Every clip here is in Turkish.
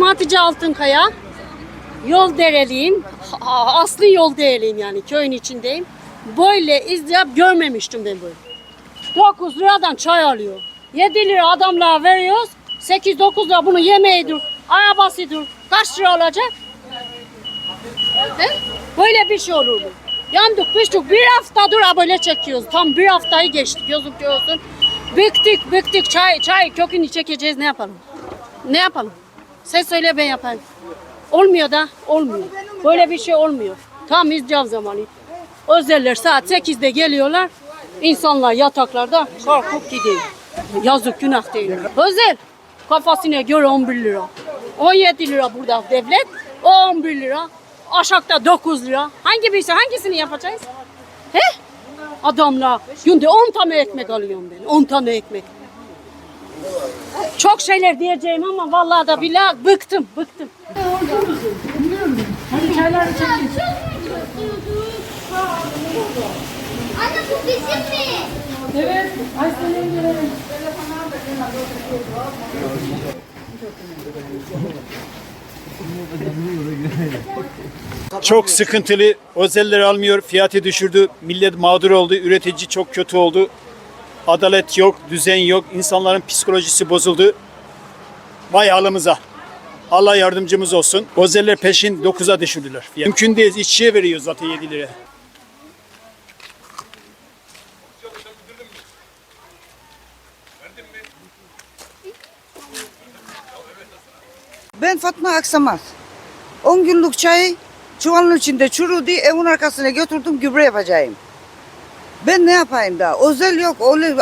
Hatice Altınkaya. Yol dereliyim. Aslı yol dereliyim yani köyün içindeyim. Böyle izdihap görmemiştim ben böyle. 9 liradan çay alıyor. 7 lira adamlara veriyoruz. 8-9 lira bunu yemeğidir, arabasıdır. Kaç lira olacak? He? Böyle bir şey olur mu? Yandık piştik bir haftadır ha böyle çekiyoruz. Tam bir haftayı geçti gözüm görsün. Bıktık bıktık çay çay kökünü çekeceğiz ne yapalım? Ne yapalım? Sen söyle ben yapayım. Olmuyor da olmuyor. Böyle bir şey olmuyor. Tam izcam zamanı. Özeller saat 8'de geliyorlar. İnsanlar yataklarda kalkıp gidiyor. Yazık günah değil. Özel kafasına göre 11 lira. 17 lira burada devlet. O 11 lira. Aşağıda 9 lira. Hangi birisi hangisini yapacağız? He? Adamlar günde 10 tane ekmek alıyorum ben. 10 tane ekmek. Çok şeyler diyeceğim ama vallahi da billahi bıktım, bıktım. Hadi çayları çekin. Anne bu bizim mi? Evet, Aysel'e verelim. Çok sıkıntılı. Özelleri almıyor. Fiyatı düşürdü. Millet mağdur oldu. Üretici çok kötü oldu. Adalet yok, düzen yok. İnsanların psikolojisi bozuldu. Vay halimize. Allah yardımcımız olsun. Özeller peşin 9'a düşürdüler. Mümkün değil. İşçiye veriyor zaten 7 lira. Ben Fatma Aksamaz. 10 günlük çayı çuvalın içinde çürüdü, evin arkasına götürdüm gübre yapacağım. Ben ne yapayım da? Özel yok,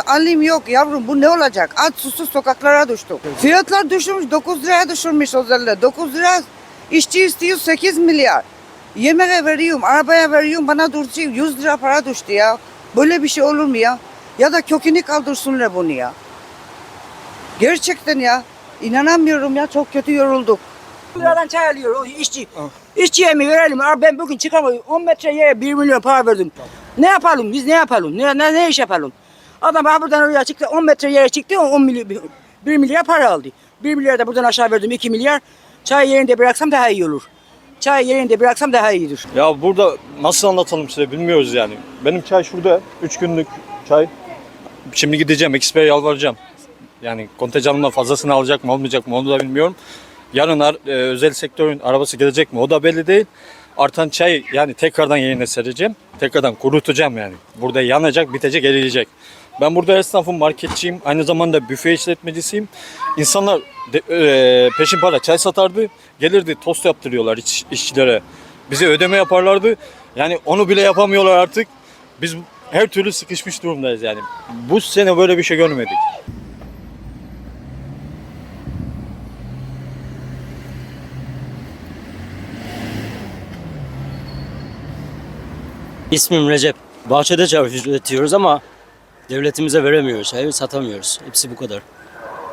alim yok yavrum bu ne olacak? Aç susuz sokaklara düştük. Fiyatlar düşmüş, 9 liraya düşürmüş özeller. 9 lira işçi istiyor 8 milyar. Yemeğe veriyorum, arabaya veriyorum, bana dursun 100 lira para düştü ya. Böyle bir şey olur mu ya? Ya da kökünü kaldırsınlar bunu ya. Gerçekten ya. İnanamıyorum ya çok kötü yorulduk. liradan çay alıyor o işçi. İşçiye mi verelim? Abi ben bugün çıkamıyorum. 10 metre yere 1 milyon para verdim. Ne yapalım biz ne yapalım? Ne, ne, ne iş yapalım? Adam abi buradan oraya çıktı 10 metre yere çıktı 10 milyon 1 milyar para aldı. 1 milyar da buradan aşağı verdim 2 milyar. Çay yerinde bıraksam daha iyi olur. Çay yerinde bıraksam daha iyidir. Ya burada nasıl anlatalım size bilmiyoruz yani. Benim çay şurada 3 günlük çay. Şimdi gideceğim Expert'e yalvaracağım. Yani kontenjanımdan fazlasını alacak mı almayacak mı onu da bilmiyorum. Yarın ar- e, özel sektörün arabası gelecek mi o da belli değil. Artan çay yani tekrardan yerine sereceğim. Tekrardan kurutacağım yani. Burada yanacak, bitecek, eriyecek. Ben burada esnafım, marketçiyim. Aynı zamanda büfe işletmecisiyim. İnsanlar de, e, peşin para çay satardı. Gelirdi tost yaptırıyorlar iş, işçilere. Bize ödeme yaparlardı. Yani onu bile yapamıyorlar artık. Biz her türlü sıkışmış durumdayız yani. Bu sene böyle bir şey görmedik. İsmim Recep. Bahçede çay üretiyoruz ama devletimize veremiyoruz. Çayı satamıyoruz. Hepsi bu kadar.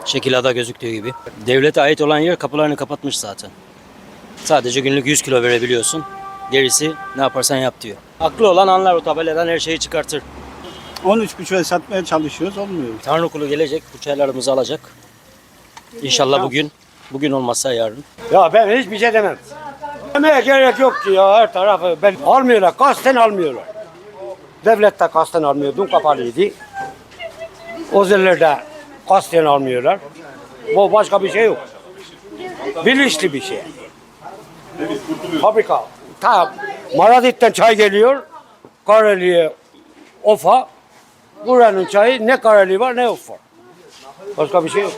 Şekilada gözüktüğü gibi. Devlete ait olan yer kapılarını kapatmış zaten. Sadece günlük 100 kilo verebiliyorsun. Gerisi ne yaparsan yap diyor. Aklı olan anlar o tabeladan her şeyi çıkartır. 13,5'a satmaya çalışıyoruz. Olmuyor. Tanrı kulu gelecek, bu çaylarımızı alacak. İnşallah bugün, bugün olmazsa yarın. Ya ben hiçbir şey demem. Demeye gerek yok ki ya her tarafı. Ben almıyorlar, kasten almıyorlar. Devlet de kasten almıyor, dün kapalıydı. Özeller de kasten almıyorlar. Bu başka bir şey yok. Bilinçli bir şey. Fabrika. Ta Maradit'ten çay geliyor. Kareli'ye Ofa. Buranın çayı ne Kareli var ne Ofa. Başka bir şey yok.